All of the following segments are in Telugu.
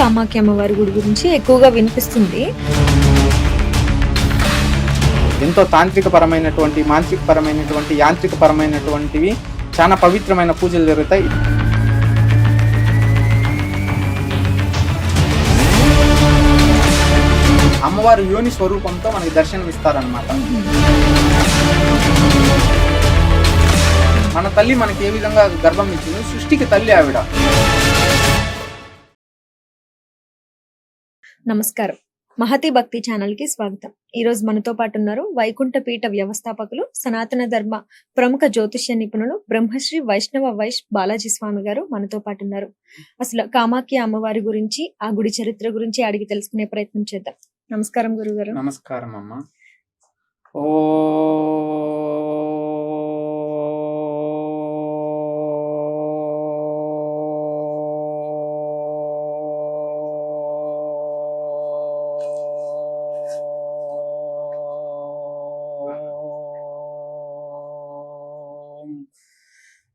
కామాఖ్య అమ్మవారి గుడి గురించి ఎక్కువగా వినిపిస్తుంది. ఎంతో తాంత్రిక పరమైనటువంటి మాంత్రిక పరమైనటువంటి యాంత్రిక పరమైనటువంటివి చాలా పవిత్రమైన పూజలు జరుగుతాయి. అమ్మవారు యోని స్వరూపంతో మనకి దర్శనం ఇస్తారనమాట మన తల్లి మనకి ఏ విధంగా గర్భం ఇచ్చింది సృష్టికి తల్లి ఆవిడ. నమస్కారం. మహతి భక్తి ఛానల్కి స్వాగతం. ఈ రోజు మనతో పాటు ఉన్నారు వైకుంఠ పీఠ వ్యవస్థాపకులు సనాతన ధర్మ ప్రముఖ జ్యోతిష్య నిపుణులు బ్రహ్మశ్రీ వైష్ణవ వైష్ బాలాజీ స్వామి గారు మనతో పాటు ఉన్నారు. అసలు కామాఖ్య అమ్మవారి గురించి ఆ గుడి చరిత్ర గురించి అడిగి తెలుసుకునే ప్రయత్నం చేద్దాం. నమస్కారం గురుగారు. నమస్కారం అమ్మా. ఓ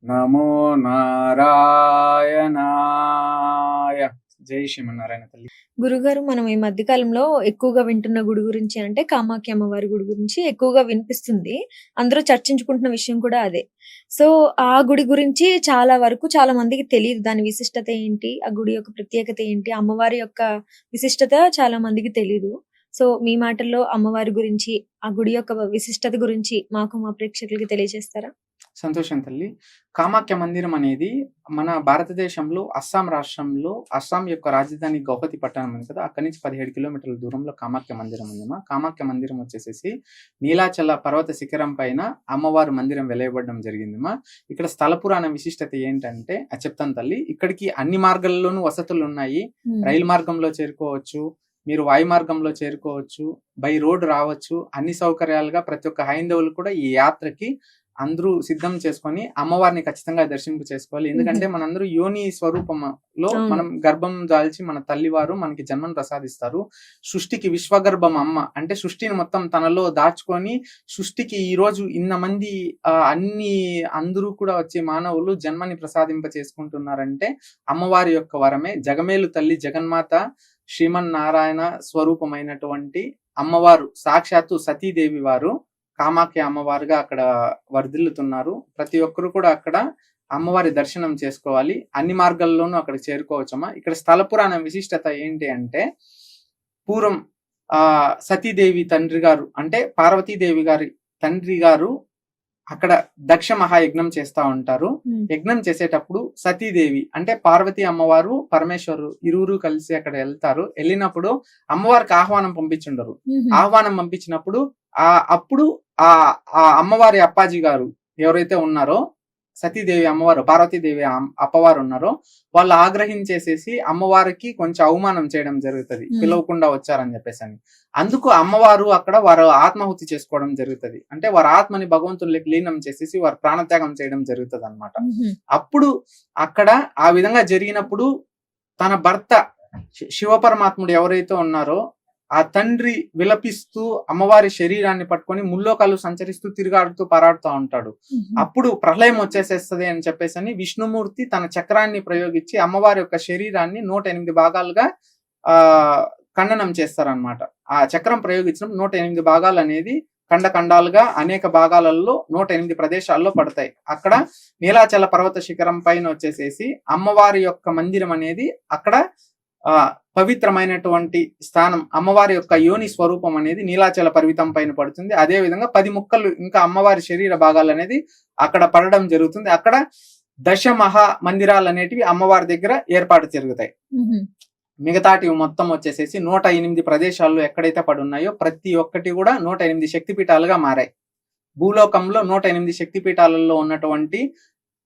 నమో నారాయణాయ. జై శ్రీమన్నారాయణ తల్లి. గురుగారు మనం ఈ మధ్య కాలంలో ఎక్కువగా వింటున్న గుడి గురించి అంటే కామాఖ్య అమ్మవారి గుడి గురించి ఎక్కువగా వినిపిస్తుంది. అందరూ చర్చించుకుంటున్న విషయం కూడా అదే. సో ఆ గుడి గురించి చాలా వరకు చాలా మందికి తెలియదు. దాని విశిష్టత ఏంటి? ఆ గుడి యొక్క ప్రత్యేకత ఏంటి? అమ్మవారి యొక్క విశిష్టత చాలా మందికి తెలియదు సో మీ మాటల్లో అమ్మవారి గురించి ఆ గుడి యొక్క విశిష్టత గురించి మాకు మా ప్రేక్షకులకి తెలియజేస్తారా? సంతోషం తల్లి. కామాఖ్య మందిరం అనేది మన భారతదేశంలో అస్సాం రాష్ట్రంలో అస్సాం యొక్క రాజధాని గౌహతి పట్టణం ఉంది కదా అక్కడి నుంచి పదిహేడు కిలోమీటర్ల దూరంలో కామాఖ్య మందిరం ఉందమ్మా కామాఖ్య మందిరం వచ్చేసేసి నీలాచల పర్వత శిఖరం పైన అమ్మవారు మందిరం వెలయబడడం జరిగిందమ్మా ఇక్కడ స్థల పురాణ విశిష్టత ఏంటంటే అది చెప్తాను తల్లి ఇక్కడికి అన్ని మార్గాల్లోనూ వసతులు ఉన్నాయి. రైలు మార్గంలో చేరుకోవచ్చు మీరు వాయు మార్గంలో చేరుకోవచ్చు బై రోడ్ రావచ్చు అన్ని సౌకర్యాలుగా ప్రతి ఒక్క హైందవులు కూడా ఈ యాత్రకి అందరూ సిద్ధం చేసుకొని అమ్మవారిని ఖచ్చితంగా దర్శింపు చేసుకోవాలి. ఎందుకంటే మనందరూ యోని స్వరూపంలో. మనం గర్భం దాల్చి మన తల్లివారు మనకి జన్మను ప్రసాదిస్తారు. సృష్టికి విశ్వగర్భం అమ్మ అంటే సృష్టిని మొత్తం తనలో దాచుకొని సృష్టికి ఈ రోజు ఇన్న మంది ఆ, అన్ని అందరూ కూడా వచ్చే మానవులు జన్మని ప్రసాదింప చేసుకుంటున్నారంటే అమ్మవారి యొక్క వరమే. జగమేలు తల్లి జగన్మాత శ్రీమన్నారాయణ స్వరూపమైనటువంటి అమ్మవారు సాక్షాత్తు సతీదేవి వారు కామాఖ్య అమ్మవారుగా అక్కడ వర్ధిల్లుతున్నారు. ప్రతి ఒక్కరు కూడా అక్కడ అమ్మవారి దర్శనం చేసుకోవాలి. అన్ని మార్గాల్లోనూ అక్కడ చేరుకోవచ్చమ్మా. ఇక్కడ స్థల పురాణ విశిష్టత ఏంటి అంటే పూర్వం ఆ సతీదేవి తండ్రి గారు అంటే పార్వతీదేవి గారి తండ్రి గారు అక్కడ దక్ష మహాయజ్ఞం చేస్తా ఉంటారు. యజ్ఞం చేసేటప్పుడు సతీదేవి అంటే పార్వతి అమ్మవారు పరమేశ్వరు ఇరువురు కలిసి అక్కడ వెళ్తారు. వెళ్ళినప్పుడు అమ్మవారికి ఆహ్వానం పంపించుండరు. ఆహ్వానం పంపించినప్పుడు ఆ అప్పుడు ఆ ఆ అమ్మవారి అప్పాజీ గారు ఎవరైతే ఉన్నారో సతీదేవి అమ్మవారు పార్వతీదేవి అప్పవారు ఉన్నారో వాళ్ళు ఆగ్రహించేసేసి అమ్మవారికి కొంచెం అవమానం చేయడం జరుగుతుంది Hmm. పిలవకుండా వచ్చారని చెప్పేసి అని అందుకు అమ్మవారు అక్కడ వారు ఆత్మాహుతి చేసుకోవడం జరుగుతుంది అంటే వారి ఆత్మని భగవంతుల్లోకి లీనం చేసేసి వారు ప్రాణత్యాగం చేయడం జరుగుతుంది అనమాట అప్పుడు అక్కడ ఆ విధంగా జరిగినప్పుడు తన భర్త శి- శివపరమాత్ముడు ఎవరైతే ఉన్నారో ఆ తండ్రి విలపిస్తూ అమ్మవారి శరీరాన్ని పట్టుకొని ముల్లోకాలు సంచరిస్తూ తిరుగాడుతూ పరాడుతూ ఉంటాడు. అప్పుడు ప్రళయం వచ్చేసేస్తది అని చెప్పేసి అని విష్ణుమూర్తి తన చక్రాన్ని ప్రయోగించి అమ్మవారి యొక్క శరీరాన్ని నూట ఎనిమిది భాగాలుగా ఆ ఖండనం చేస్తారనమాట ఆ చక్రం ప్రయోగించడం నూట ఎనిమిది భాగాలు అనేది ఖండ ఖండాలుగా అనేక భాగాలలో నూట ఎనిమిది ప్రదేశాల్లో పడతాయి. అక్కడ నీలాచల పర్వత శిఖరం పైన వచ్చేసేసి అమ్మవారి యొక్క మందిరం అనేది అక్కడ పవిత్రమైనటువంటి స్థానం అమ్మవారి యొక్క యోని స్వరూపం అనేది నీలాచల పర్వతం పైన పడుతుంది. అదే విధంగా పది ముక్కలు ఇంకా అమ్మవారి శరీర భాగాలు అనేది అక్కడ పడడం జరుగుతుంది. అక్కడ దశ మహా మందిరాలు అనేటివి అమ్మవారి దగ్గర ఏర్పాటు జరుగుతాయి. మిగతాటివి మొత్తం వచ్చేసేసి నూట ఎనిమిది ప్రదేశాల్లో ఎక్కడైతే పడి ఉన్నాయో ప్రతి ఒక్కటి కూడా నూట ఎనిమిది శక్తిపీఠాలుగా మారాయి. భూలోకంలో నూట ఎనిమిది శక్తిపీఠాలలో ఉన్నటువంటి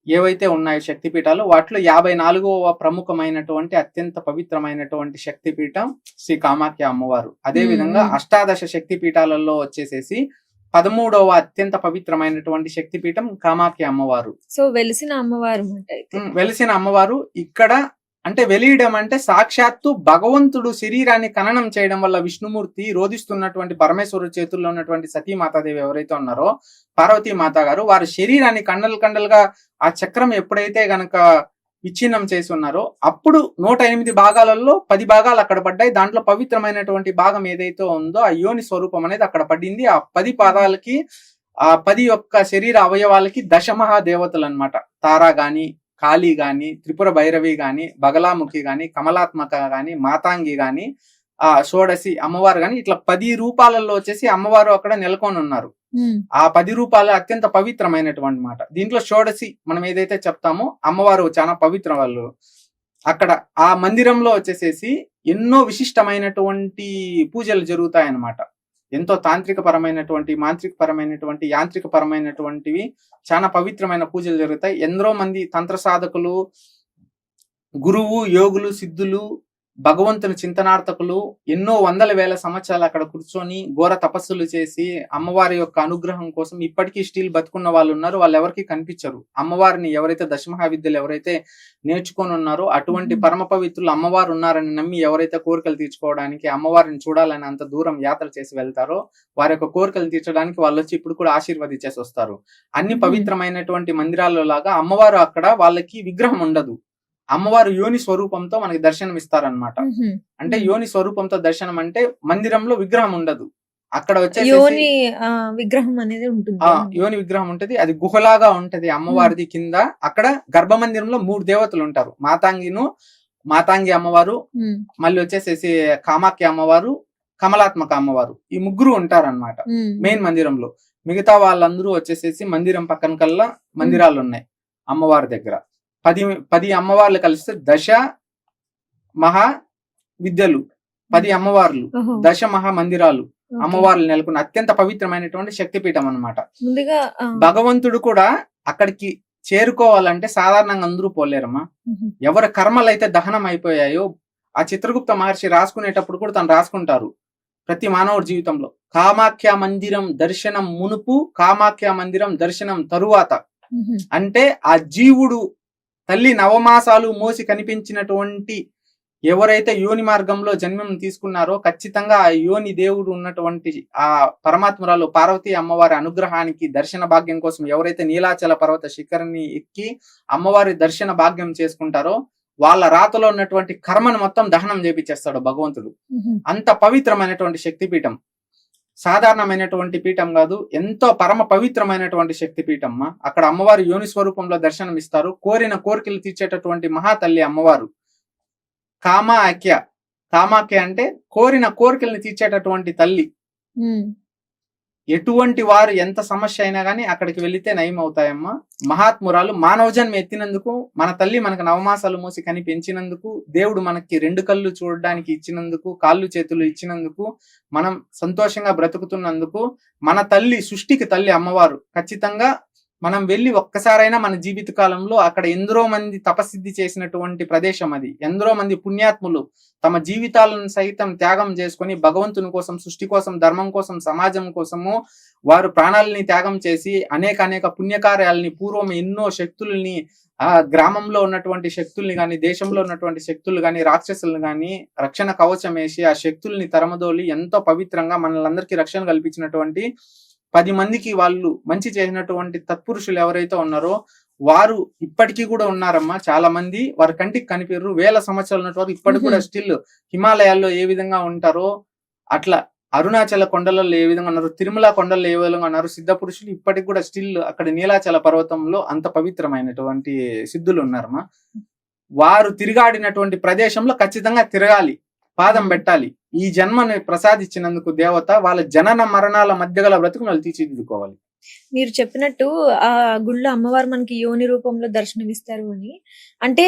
ఏవైతే ఉన్నాయో శక్తిపీఠాలు వాటిలో యాభై నాలుగవ ప్రముఖమైనటువంటి అత్యంత పవిత్రమైనటువంటి శక్తిపీఠం శ్రీ కామాఖ్య అమ్మవారు. అదే విధంగా. అష్టాదశ శక్తిపీఠాలలో వచ్చేసేసి పదమూడవ అత్యంత పవిత్రమైనటువంటి శక్తిపీఠం కామాఖ్య అమ్మవారు. సో వెలిసిన అమ్మవారు వెలిసిన అమ్మవారు ఇక్కడ అంటే వెలియడం అంటే సాక్షాత్తు భగవంతుడు శరీరాన్ని ఖననం చేయడం వల్ల విష్ణుమూర్తి రోధిస్తున్నటువంటి పరమేశ్వరుడు చేతుల్లో ఉన్నటువంటి సతీ మాతాదేవి ఎవరైతే ఉన్నారో పార్వతీ మాత గారు వారి శరీరాన్ని కండలు కండలుగా ఆ చక్రం ఎప్పుడైతే గనక విచ్ఛిన్నం చేసి ఉన్నారో అప్పుడు నూట ఎనిమిది భాగాలలో పది భాగాలు అక్కడ పడ్డాయి. దాంట్లో పవిత్రమైనటువంటి భాగం ఏదైతే ఉందో ఆ యోని స్వరూపం అనేది అక్కడ పడింది. ఆ పది పాదాలకి ఆ పది యొక్క శరీర అవయవాలకి దశమహా దేవతలు అనమాట తారా గాని కాళీ గాని త్రిపుర భైరవి గాని బగలాముఖి గాని కమలాత్మక గాని మాతాంగి గాని ఆ షోడసి అమ్మవారు గాని ఇట్లా పది రూపాలలో వచ్చేసి అమ్మవారు అక్కడ నెలకొని ఉన్నారు. ఆ పది రూపాయలు అత్యంత పవిత్రమైనటువంటి మాట. దీంట్లో షోడసి మనం ఏదైతే చెప్తామో అమ్మవారు చాలా పవిత్ర వాళ్ళు. అక్కడ ఆ మందిరంలో వచ్చేసేసి ఎన్నో విశిష్టమైనటువంటి పూజలు జరుగుతాయన్నమాట. ఎంతో తాంత్రిక పరమైనటువంటి మాంత్రిక పరమైనటువంటి యాంత్రిక పరమైనటువంటివి చాలా పవిత్రమైన పూజలు జరుగుతాయి. ఎందరో మంది తంత్ర సాధకులు గురువు యోగులు సిద్ధులు భగవంతుని చింతనార్థకులు ఎన్నో వందల వేల సంవత్సరాలు అక్కడ కూర్చొని ఘోర తపస్సులు చేసి అమ్మవారి యొక్క అనుగ్రహం కోసం ఇప్పటికీ స్టిల్ బతుకున్న వాళ్ళు ఉన్నారు వాళ్ళు ఎవరికి కనిపించరు అమ్మవారిని ఎవరైతే దశమహావిద్యలు ఎవరైతే నేర్చుకొని ఉన్నారో అటువంటి. పరమ పవిత్రులు అమ్మవారు ఉన్నారని నమ్మి ఎవరైతే కోరికలు తీర్చుకోవడానికి అమ్మవారిని చూడాలని అంత దూరం యాత్ర చేసి వెళ్తారో వారి యొక్క కోరికలు తీర్చడానికి వాళ్ళు వచ్చి ఇప్పుడు కూడా ఆశీర్వదించేసి వస్తారు అన్ని. పవిత్రమైనటువంటి మందిరాల్లో లాగా అమ్మవారు అక్కడ వాళ్ళకి విగ్రహం ఉండదు అమ్మవారు యోని స్వరూపంతో మనకి దర్శనం ఇస్తారనమాట. అంటే. యోని స్వరూపంతో దర్శనం అంటే మందిరంలో విగ్రహం ఉండదు. అక్కడ వచ్చేసి యోని విగ్రహం అనేది ఉంటుంది. యోని విగ్రహం ఉంటది. అది గుహలాగా ఉంటది అమ్మవారిది కింద. అక్కడ గర్భ మందిరంలో మూడు దేవతలు ఉంటారు. మాతాంగిను మాతాంగి అమ్మవారు మళ్ళీ వచ్చేసేసి కామాఖ్య అమ్మవారు కమలాత్మక అమ్మవారు. ఈ ముగ్గురు ఉంటారన్నమాట మెయిన్ మందిరంలో. మిగతా వాళ్ళందరూ వచ్చేసేసి మందిరం పక్కన కల్లా మందిరాలు ఉన్నాయి అమ్మవారి దగ్గర. పది పది అమ్మవార్లు కలిస్తే దశ మహా విద్యలు. పది అమ్మవార్లు. దశ మహా మందిరాలు. అమ్మవార్లు నెలకొన్న అత్యంత పవిత్రమైనటువంటి శక్తిపీఠం ఆ, భగవంతుడు కూడా అక్కడికి చేరుకోవాలంటే సాధారణంగా అందరూ పోలేరమ్మా. ఎవరి కర్మలు అయితే దహనం అయిపోయాయో ఆ చిత్రగుప్త మహర్షి రాసుకునేటప్పుడు కూడా తను రాసుకుంటారు. ప్రతి మానవుడి జీవితంలో. కామాఖ్య మందిరం దర్శనం మునుపు కామాఖ్య మందిరం దర్శనం తరువాత. అంటే ఆ జీవుడు తల్లి నవమాసాలు మోసి కనిపించినటువంటి ఎవరైతే యోని మార్గంలో జన్మం తీసుకున్నారో ఖచ్చితంగా ఆ యోని దేవుడు ఉన్నటువంటి ఆ పరమాత్మరాలు పార్వతీ అమ్మవారి అనుగ్రహానికి దర్శన భాగ్యం కోసం ఎవరైతే నీలాచల పర్వత శిఖరిని ఎక్కి అమ్మవారి దర్శన భాగ్యం చేసుకుంటారో వాళ్ళ రాతలో ఉన్నటువంటి కర్మను మొత్తం దహనం చేపించేస్తాడు భగవంతుడు. అంత పవిత్రమైనటువంటి శక్తిపీఠం. సాధారణమైనటువంటి పీఠం కాదు ఎంతో పరమ పవిత్రమైనటువంటి శక్తిపీఠం పీఠమ్మ అక్కడ అమ్మవారు యోని స్వరూపంలో దర్శనం ఇస్తారు కోరిన కోరికలు తీర్చేటటువంటి మహాతల్లి అమ్మవారు. కామాఖ్య. కామాఖ్య అంటే కోరిన కోరికల్ని తీర్చేటటువంటి తల్లి. ఎటువంటి వారు ఎంత సమస్య అయినా కానీ అక్కడికి వెళితే నయం అవుతాయమ్మా మహాత్మురాలు మానవ జన్మ ఎత్తినందుకు మన తల్లి మనకు నవమాసాలు మోసి కని పెంచినందుకు దేవుడు మనకి రెండు కళ్ళు చూడడానికి ఇచ్చినందుకు కాళ్ళు చేతులు ఇచ్చినందుకు మనం సంతోషంగా బ్రతుకుతున్నందుకు మన తల్లి సృష్టికి తల్లి అమ్మవారు ఖచ్చితంగా మనం వెళ్ళి ఒక్కసారైనా మన జీవిత కాలంలో అక్కడ ఎందరో మంది తపసిద్ధి చేసినటువంటి ప్రదేశం అది. ఎందరో మంది పుణ్యాత్ములు తమ జీవితాలను సైతం త్యాగం చేసుకొని భగవంతుని కోసం సృష్టి కోసం ధర్మం కోసం సమాజం కోసము వారు ప్రాణాలని త్యాగం చేసి అనేక అనేక పుణ్యకార్యాలని పూర్వం ఎన్నో శక్తుల్ని ఆ గ్రామంలో ఉన్నటువంటి శక్తుల్ని కాని దేశంలో ఉన్నటువంటి శక్తులు కానీ రాక్షసులను కానీ రక్షణ కవచం వేసి ఆ శక్తుల్ని తరమదోలి ఎంతో పవిత్రంగా మనలందరికీ రక్షణ కల్పించినటువంటి పది మందికి వాళ్ళు మంచి చేసినటువంటి తత్పురుషులు ఎవరైతే ఉన్నారో వారు ఇప్పటికీ కూడా ఉన్నారమ్మా. చాలా మంది వారి కంటికి కనిపిర్రు. వేల సంవత్సరాలు ఉన్నట్టు వారు ఇప్పటికి కూడా స్టిల్ హిమాలయాల్లో ఏ విధంగా ఉంటారో అట్లా అరుణాచల కొండలలో ఏ విధంగా ఉన్నారు తిరుమల కొండల్లో ఏ విధంగా ఉన్నారు సిద్ధ పురుషులు ఇప్పటికి కూడా స్టిల్ అక్కడ నీలాచల పర్వతంలో అంత పవిత్రమైనటువంటి సిద్ధులు ఉన్నారమ్మా. వారు తిరిగాడినటువంటి ప్రదేశంలో ఖచ్చితంగా తిరగాలి. పాదం పెట్టాలి. ఈ జన్మని ప్రసాదించినందుకు దేవత వాళ్ళ జనన మరణాల మధ్య గల బ్రతుకు వాళ్ళు తీర్చిదిద్దుకోవాలి. మీరు చెప్పినట్టు ఆ గుళ్ళో అమ్మవారు మనకి యోని రూపంలో దర్శనమిస్తారు అని. అంటే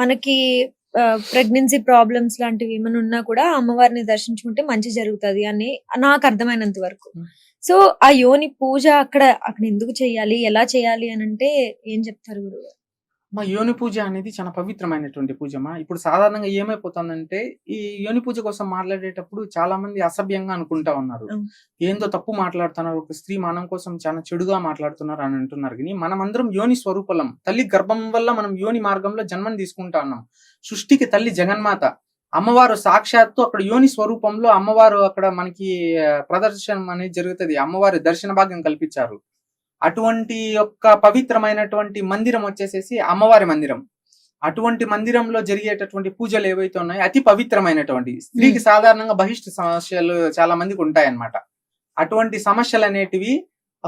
మనకి ప్రెగ్నెన్సీ ప్రాబ్లమ్స్ లాంటివి ఏమైనా ఉన్నా కూడా అమ్మవారిని దర్శించుకుంటే మంచి జరుగుతుంది అని నాకు అర్థమైనంత వరకు. సో ఆ యోని పూజ అక్కడ అక్కడ ఎందుకు చేయాలి? ఎలా చేయాలి అని అంటే ఏం చెప్తారు గురువు మా యోని పూజ అనేది చాలా పవిత్రమైనటువంటి పూజమా? ఇప్పుడు సాధారణంగా ఏమైపోతుందంటే ఈ యోని పూజ కోసం మాట్లాడేటప్పుడు చాలా మంది అసభ్యంగా అనుకుంటా ఉన్నారు. ఏందో తప్పు మాట్లాడుతున్నారు ఒక స్త్రీ మానం కోసం చాలా చెడుగా మాట్లాడుతున్నారు అని అంటున్నారు. కానీ మనం అందరం యోని స్వరూపలం. తల్లి గర్భం వల్ల మనం యోని మార్గంలో జన్మని తీసుకుంటా ఉన్నాం. సృష్టికి తల్లి జగన్మాత. అమ్మవారు సాక్షాత్తు అక్కడ యోని స్వరూపంలో అమ్మవారు అక్కడ మనకి ప్రదర్శనం అనేది జరుగుతుంది. అమ్మవారి దర్శన భాగ్యం కల్పించారు. అటువంటి యొక్క పవిత్రమైనటువంటి మందిరం వచ్చేసేసి అమ్మవారి మందిరం. అటువంటి మందిరంలో జరిగేటటువంటి పూజలు ఏవైతే ఉన్నాయో అతి పవిత్రమైనటువంటి స్త్రీకి సాధారణంగా బహిష్ట సమస్యలు చాలా మందికి ఉంటాయన్నమాట. అటువంటి సమస్యలు అనేటివి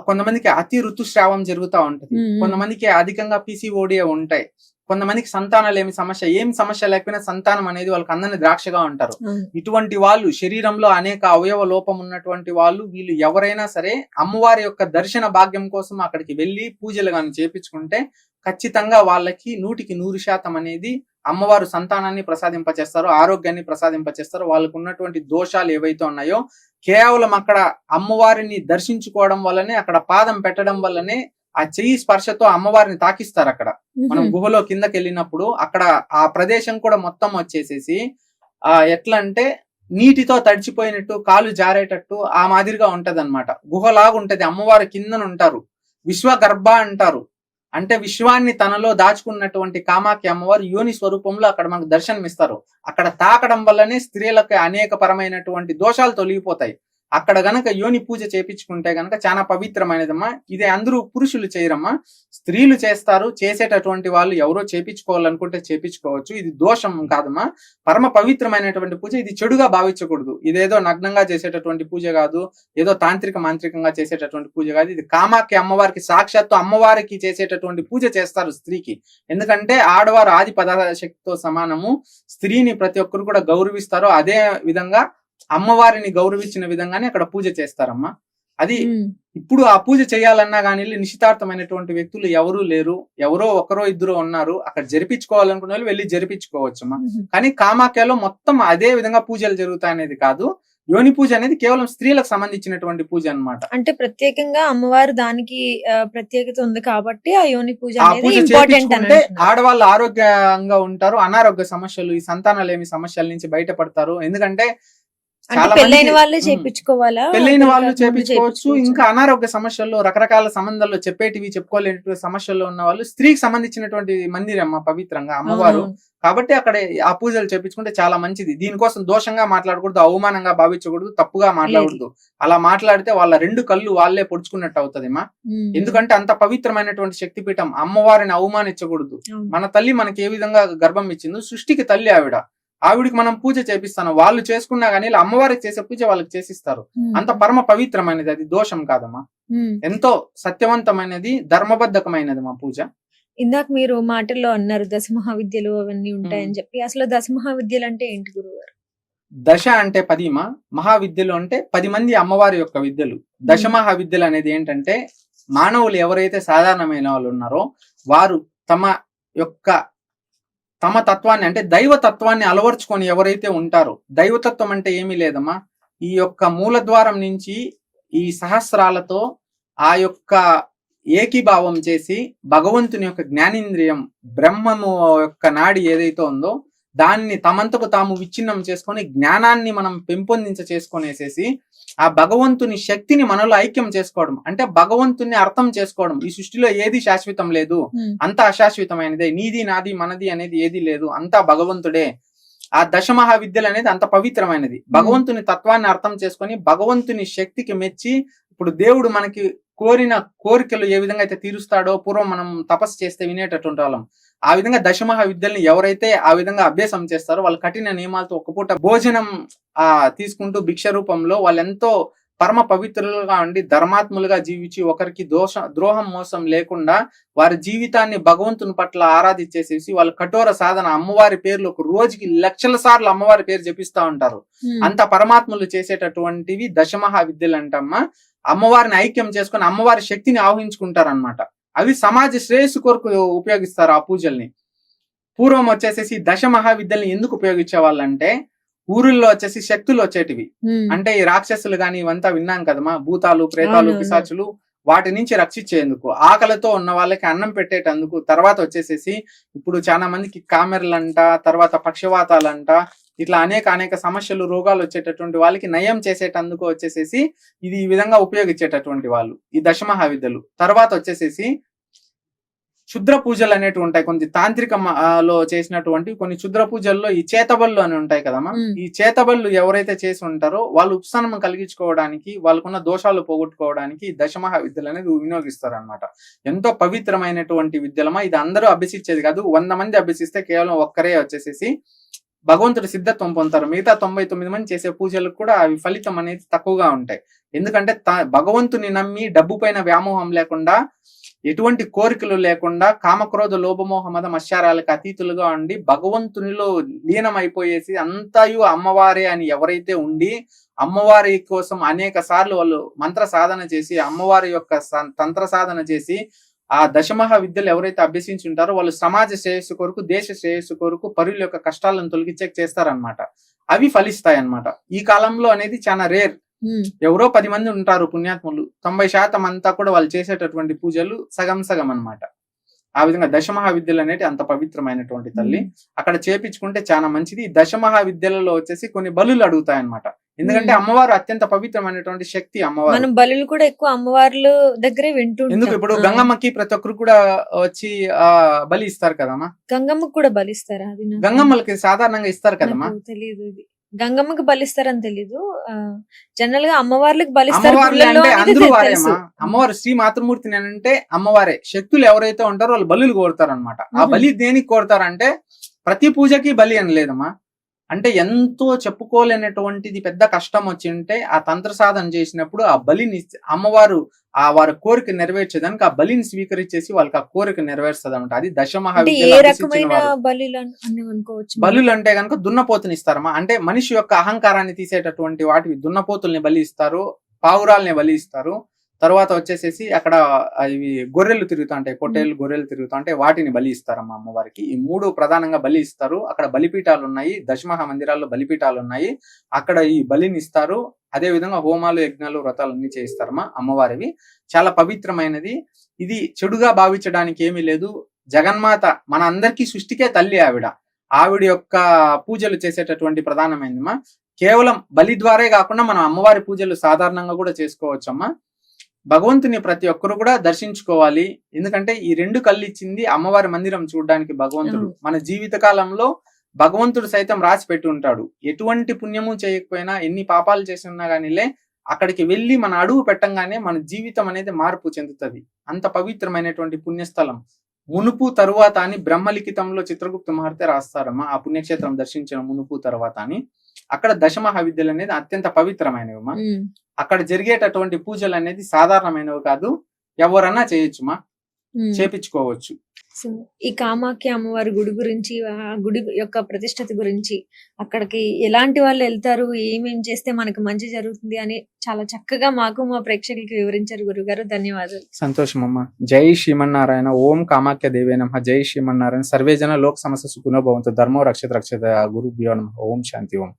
కొంతమందికి అతి ఋతుస్రావం జరుగుతూ ఉంటది. కొంతమందికి అధికంగా పీసీఓడి ఉంటాయి. కొంతమందికి సంతానాలేమి సమస్య ఏం సమస్య లేకపోయినా సంతానం అనేది వాళ్ళకి అందని ద్రాక్షగా ఉంటారు. ఇటువంటి వాళ్ళు శరీరంలో అనేక అవయవ లోపం ఉన్నటువంటి వాళ్ళు వీళ్ళు ఎవరైనా సరే అమ్మవారి యొక్క దర్శన భాగ్యం కోసం అక్కడికి వెళ్ళి పూజలు కానీ చేపించుకుంటే ఖచ్చితంగా వాళ్ళకి నూటికి నూరు శాతం అనేది అమ్మవారు సంతానాన్ని ప్రసాదింపచేస్తారు ఆరోగ్యాన్ని ప్రసాదింపచేస్తారు వాళ్ళకు ఉన్నటువంటి దోషాలు ఏవైతే ఉన్నాయో కేవలం అక్కడ అమ్మవారిని దర్శించుకోవడం వల్లనే అక్కడ పాదం పెట్టడం వల్లనే ఆ చెయ్యి స్పర్శతో అమ్మవారిని తాకిస్తారు అక్కడ. మనం. గుహలో కిందకి వెళ్ళినప్పుడు అక్కడ ఆ ప్రదేశం కూడా మొత్తం వచ్చేసేసి ఆ ఎట్లా అంటే నీటితో తడిచిపోయినట్టు కాలు జారేటట్టు ఆ మాదిరిగా ఉంటది అనమాట గుహలాగా ఉంటది అమ్మవారు కిందన ఉంటారు. విశ్వగర్భ అంటారు. అంటే విశ్వాన్ని తనలో దాచుకున్నటువంటి కామాఖ్య అమ్మవారు యోని స్వరూపంలో అక్కడ మనకు దర్శనమిస్తారు. అక్కడ తాకడం వల్లనే స్త్రీలకు అనేక పరమైనటువంటి దోషాలు తొలగిపోతాయి. అక్కడ గనక యోని పూజ చేపించుకుంటే గనక చాలా పవిత్రమైనదమ్మా. ఇది అందరూ పురుషులు చేయరమ్మా. స్త్రీలు చేస్తారు. చేసేటటువంటి వాళ్ళు ఎవరో చేపించుకోవాలనుకుంటే చేపించుకోవచ్చు. ఇది దోషం కాదమ్మా. పరమ పవిత్రమైనటువంటి పూజ ఇది చెడుగా భావించకూడదు. ఇదేదో నగ్నంగా చేసేటటువంటి పూజ కాదు. ఏదో తాంత్రిక మాంత్రికంగా చేసేటటువంటి పూజ కాదు. ఇది కామాఖ్య అమ్మవారికి సాక్షాత్తు అమ్మవారికి చేసేటటువంటి పూజ చేస్తారు స్త్రీకి. ఎందుకంటే ఆడవారు ఆది పదార్థ శక్తితో సమానము. స్త్రీని ప్రతి ఒక్కరు కూడా గౌరవిస్తారు. అదే విధంగా అమ్మవారిని గౌరవించిన విధంగానే అక్కడ పూజ చేస్తారమ్మా. అది. ఇప్పుడు ఆ పూజ చేయాలన్నా కానీ నిశ్చితార్థమైనటువంటి వ్యక్తులు ఎవరూ లేరు. ఎవరో ఒకరో ఇద్దరు ఉన్నారు. అక్కడ జరిపించుకోవాలనుకున్న వాళ్ళు వెళ్ళి జరిపించుకోవచ్చమ్మా. మ్మ్. కానీ కామాఖ్యలో మొత్తం అదే విధంగా పూజలు జరుగుతాయి అనేది కాదు. యోని పూజ అనేది కేవలం స్త్రీలకు సంబంధించినటువంటి పూజ అన్నమాట. అంటే ప్రత్యేకంగా అమ్మవారు దానికి ప్రత్యేకత ఉంది కాబట్టి ఆ యోని పూజ అంటున్నారు. ఆడవాళ్ళు ఆరోగ్యంగా ఉంటారు. అనారోగ్య సమస్యలు ఈ సంతానాలేమి సమస్యల నుంచి బయటపడతారు. ఎందుకంటే అంటే పెళ్ళైన వాళ్ళే. చేపించుకోవాలా? పెళ్ళైన చేపించుకోవచ్చు. ఇంకా అనారోగ్య సమస్యల్లో రకరకాల సంబంధాల్లో చెప్పేటివి చెప్పుకోలేనటువంటి సమస్యల్లో ఉన్న వాళ్ళు స్త్రీకి సంబంధించినటువంటి మందిరమ్మ పవిత్రంగా అమ్మవారు. కాబట్టి అక్కడ ఆ పూజలు చేపించుకుంటే చాలా మంచిది. దీనికోసం దోషంగా మాట్లాడకూడదు అవమానంగా భావించకూడదు తప్పుగా మాట్లాడకూడదు. అలా మాట్లాడితే వాళ్ళ రెండు కళ్ళు వాళ్ళే పొడుచుకున్నట్టు అవుతుందిమా. ఎందుకంటే అంత పవిత్రమైనటువంటి శక్తిపీఠం అమ్మవారిని అవమానించకూడదు. మన తల్లి మనకి ఏ విధంగా గర్భం ఇచ్చిందో సృష్టికి తల్లి ఆవిడ. ఆవిడికి మనం పూజ చేపిస్తాను. వాళ్ళు చేసుకున్నా గానీ ఇలా అమ్మవారికి చేసే పూజ వాళ్ళకి చేసిస్తారు. అంత పరమ పవిత్రమైనది అది దోషం కాదమ్మా. మ్మ్. ఎంతో సత్యవంతమైనది ధర్మబద్ధకమైనది మా పూజ. ఇందాక మీరు మాటల్లో అన్నారు దశ మహావిద్యలు అవన్నీ ఉంటాయని చెప్పి. అసలు దశ మహావిద్యలు అంటే ఏంటి గురుగారు దశ అంటే పదిమ? మహావిద్యలు అంటే పది మంది అమ్మవారి యొక్క విద్యలు. దశ మహావిద్యలు అనేది ఏంటంటే మానవులు ఎవరైతే సాధారణమైన వాళ్ళు ఉన్నారో వారు తమ యొక్క తమ తత్వాన్ని అంటే దైవ తత్వాన్ని అలవర్చుకొని ఎవరైతే ఉంటారో దైవతత్వం అంటే ఏమీ లేదమ్మా. ఈ యొక్క మూలద్వారం నుంచి ఈ సహస్రాలతో ఆ యొక్క ఏకీభావం చేసి భగవంతుని యొక్క జ్ఞానేంద్రియం బ్రహ్మము యొక్క నాడి ఏదైతే ఉందో దాన్ని తమంతకు తాము విచ్ఛిన్నం చేసుకొని జ్ఞానాన్ని మనం పెంపొందించ చేసుకొనేసేసి ఆ భగవంతుని శక్తిని మనలో ఐక్యం చేసుకోవడం. అంటే భగవంతుని అర్థం చేసుకోవడం. ఈ సృష్టిలో ఏది శాశ్వతం లేదు. అంతా అశాశ్వతమైనదే. నీది నాది మనది అనేది ఏది లేదు అంతా భగవంతుడే. ఆ దశ మహావిద్యలు అనేది అంత పవిత్రమైనది. భగవంతుని తత్వాన్ని అర్థం చేసుకొని భగవంతుని శక్తికి మెచ్చి ఇప్పుడు దేవుడు మనకి కోరిన కోరికలు ఏ విధంగా అయితే తీరుస్తాడో పూర్వం మనం తపస్సు చేస్తే వినేటటువంటి వాళ్ళం ఆ విధంగా దశ మహావిద్యల్ని ఎవరైతే ఆ విధంగా అభ్యాసం చేస్తారో వాళ్ళ కఠిన నియమాలతో ఒక పూట భోజనం ఆ తీసుకుంటూ భిక్ష రూపంలో వాళ్ళు ఎంతో పరమ పవిత్రులుగా ఉండి ధర్మాత్ములుగా జీవించి ఒకరికి దోష ద్రోహం మోసం లేకుండా వారి జీవితాన్ని భగవంతుని పట్ల ఆరాధించేసేసి వాళ్ళ కఠోర సాధన అమ్మవారి పేర్లు ఒక రోజుకి లక్షల సార్లు అమ్మవారి పేరు జపిస్తా ఉంటారు. అంత పరమాత్ములు చేసేటటువంటివి దశమహా విద్యలు అంటమ్మా అమ్మవారిని ఐక్యం చేసుకొని అమ్మవారి శక్తిని ఆవహించుకుంటారు అనమాట అవి సమాజ శ్రేయస్సు కొరకు ఉపయోగిస్తారు ఆ పూజల్ని పూర్వం వచ్చేసేసి దశ మహావిద్యల్ని ఎందుకు ఉపయోగించే వాళ్ళంటే ఊరుల్లో వచ్చేసి శక్తులు వచ్చేటివి. అంటే ఈ రాక్షసులు గాని ఇవంతా విన్నాం కదమ్మా భూతాలు ప్రేతాలు. పిశాచులు వాటి నుంచి రక్షించేందుకు ఆకలితో ఉన్న వాళ్ళకి అన్నం పెట్టేటందుకు తర్వాత వచ్చేసేసి ఇప్పుడు చాలా మందికి కామెర్లంట తర్వాత పక్షవాతాలంట ఇట్లా అనేక అనేక సమస్యలు రోగాలు వచ్చేటటువంటి వాళ్ళకి నయం చేసేటందుకు వచ్చేసేసి ఇది ఈ విధంగా ఉపయోగించేటటువంటి వాళ్ళు ఈ దశమహావిద్యలు. తర్వాత వచ్చేసేసి క్షుద్ర పూజలు అనేటివి ఉంటాయి. కొన్ని తాంత్రిక లో చేసినటువంటి కొన్ని క్షుద్ర పూజల్లో ఈ చేతబళ్ళు అని ఉంటాయి కదమ్మా మ్మ్. ఈ చేతబళ్ళు ఎవరైతే చేసి ఉంటారో వాళ్ళు ఉపశమనం కలిగించుకోవడానికి వాళ్ళకున్న దోషాలు పోగొట్టుకోవడానికి ఈ దశమహ విద్యలు అనేది వినియోగిస్తారు అనమాట ఎంతో పవిత్రమైనటువంటి విద్యలమా ఇది అందరూ అభ్యసించేది కాదు. వంద మంది అభ్యసిస్తే కేవలం ఒక్కరే వచ్చేసేసి భగవంతుడి సిద్ధత్వం పొందుతారు. మిగతా తొంభై తొమ్మిది మంది చేసే పూజలకు కూడా అవి ఫలితం అనేది తక్కువగా ఉంటాయి. ఎందుకంటే భగవంతుని నమ్మి డబ్బు పైన వ్యామోహం లేకుండా ఎటువంటి కోరికలు లేకుండా కామక్రోధ లోభమోహ మద మత్స్యారాలకు అతీతులుగా ఉండి భగవంతునిలో లీనమైపోయేసి అంతయు అమ్మవారే అని ఎవరైతే ఉండి అమ్మవారి కోసం అనేక సార్లు వాళ్ళు మంత్ర సాధన చేసి అమ్మవారి యొక్క తంత్ర సాధన చేసి ఆ దశమహ విద్యలు ఎవరైతే అభ్యసించి ఉంటారో వాళ్ళు సమాజ శ్రేయస్సు కొరకు దేశ శ్రేయస్సు కొరకు పరుల యొక్క కష్టాలను తొలగించే చేస్తారనమాట అవి ఫలిస్తాయి అన్నమాట ఈ కాలంలో అనేది చాలా రేర్. ఎవరో పది మంది ఉంటారు పుణ్యాత్ములు. తొంభై శాతం అంతా కూడా వాళ్ళు చేసేటటువంటి పూజలు సగం సగం అన్నమాట. ఆ విధంగా దశమహా విద్యలు అనేటి అంత పవిత్రమైనటువంటి తల్లి. అక్కడ చేపించుకుంటే చాలా మంచిది. ఈ దశమహా విద్యలలో వచ్చేసి కొన్ని బలులు అడుగుతాయి అన్నమాట ఎందుకంటే మ్మ్. అమ్మవారు అత్యంత పవిత్రమైనటువంటి శక్తి అమ్మవారు. మనం బలులు కూడా ఎక్కువ అమ్మవార్లు దగ్గరే వింటూ ఉంటాం. ఎందుకు ఇప్పుడు గంగమ్మకి ప్రతి ఒక్కరు కూడా వచ్చి ఆ బలి ఇస్తారు కదమ్మా? గంగమ్మకు కూడా బలిస్తారా అది నాకు- గంగమ్మలకి సాధారణంగా ఇస్తారు కదమ్మా? నాకు తెలియదు ఇది. గంగమ్మకి బలిస్తారని తెలీదు. జనరల్గా అమ్మవార్లకు బలిస్తారు అమ్మవార్లు గుళ్ళల్లో అంటే అనేది అందరూ తెలుసు. వారేమా? అమ్మవారు శ్రీ మాతృమూర్తిని అంటే అమ్మవారే. శక్తులు ఎవరైతే ఉంటారో వాళ్ళు బలులు కోరుతారు అనమాట ఆ. బలి దేనికి కోరుతారంటే ప్రతి పూజకి బలి అని లేదమ్మా. అంటే ఎంతో చెప్పుకోలేనటువంటిది పెద్ద కష్టం వచ్చి ఉంటే ఆ తంత్ర సాధన చేసినప్పుడు ఆ బలిని అమ్మవారు ఆ వారి కోరిక నెరవేర్చేదానికి ఆ బలిని స్వీకరించేసి వాళ్ళకి ఆ కోరిక నెరవేరుస్తుంది అనమాట అది అనుకోవచ్చు బలులు అంటే కనుక దున్నపోతుని ఇస్తారమ్మా అంటే మనిషి యొక్క అహంకారాన్ని తీసేటటువంటి వాటివి దున్నపోతుల్ని బలి ఇస్తారు పావురాల్ని బలి ఇస్తారు తర్వాత వచ్చేసేసి అక్కడ ఇవి గొర్రెలు తిరుగుతూ ఉంటాయి పొట్టేలు గొర్రెలు తిరుగుతూ ఉంటాయి వాటిని బలి ఇస్తారమ్మా అమ్మవారికి. ఈ మూడు ప్రధానంగా బలి ఇస్తారు. అక్కడ బలిపీఠాలు ఉన్నాయి దశమహా మందిరాల్లో బలిపీఠాలు ఉన్నాయి. అక్కడ ఈ బలిని ఇస్తారు. అదే విధంగా హోమాలు యజ్ఞాలు వ్రతాలు అన్ని చేయిస్తారమ్మా అమ్మవారివి. చాలా పవిత్రమైనది. ఇది చెడుగా భావించడానికి ఏమీ లేదు. జగన్మాత మన అందరికీ సృష్టికే తల్లి ఆవిడ. ఆవిడ యొక్క పూజలు చేసేటటువంటి ప్రధానమైనదమ్మా కేవలం బలి ద్వారే కాకుండా మనం అమ్మవారి పూజలు సాధారణంగా కూడా చేసుకోవచ్చమ్మా. భగవంతుని ప్రతి ఒక్కరు కూడా దర్శించుకోవాలి. ఎందుకంటే ఈ రెండు కళ్ళు ఇచ్చింది అమ్మవారి మందిరం చూడడానికి భగవంతుడు. మన జీవిత కాలంలో భగవంతుడు సైతం రాసి పెట్టి ఉంటాడు. ఎటువంటి పుణ్యము చేయకపోయినా ఎన్ని పాపాలు చేసినా గానీలే అక్కడికి వెళ్ళి మన అడుగు పెట్టంగానే మన జీవితం అనేది మార్పు చెందుతుంది. అంత పవిత్రమైనటువంటి పుణ్యస్థలం. మునుపు తరువాత అని బ్రహ్మలిఖితంలో చిత్రగుప్త మహర్తే రాస్తారమ్మా. ఆ పుణ్యక్షేత్రం దర్శించిన మునుపు తరువాత అని. అక్కడ దశమహా విద్యలు అనేది అత్యంత పవిత్రమైనవమ్మా ఉమ్. అక్కడ జరిగేటటువంటి పూజలు అనేది సాధారణమైనవి కాదు ఎవరన్నా చేయొచ్చుమా. చేపించుకోవచ్చు సో ఈ కామాఖ్య అమ్మవారి గుడి గురించి ఆ గుడి యొక్క ప్రతిష్టత గురించి అక్కడికి ఎలాంటి వాళ్ళు వెళ్తారు ఏమేం చేస్తే మనకు మంచి జరుగుతుంది అని చాలా చక్కగా మాకు మా ప్రేక్షకులకి వివరించారు గురుగారు. ధన్యవాదాలు. సంతోషం అమ్మ జై శ్రీమన్నారాయణ. ఓం కామాఖ్య దేవే నమ. జై శ్రీమన్నారాయణ. సర్వే జన లోక్ సమస్య సుఖినో భవంతు. ధర్మో రక్షిత రక్షిత గురు నమ. ఓం శాంతి ఓం.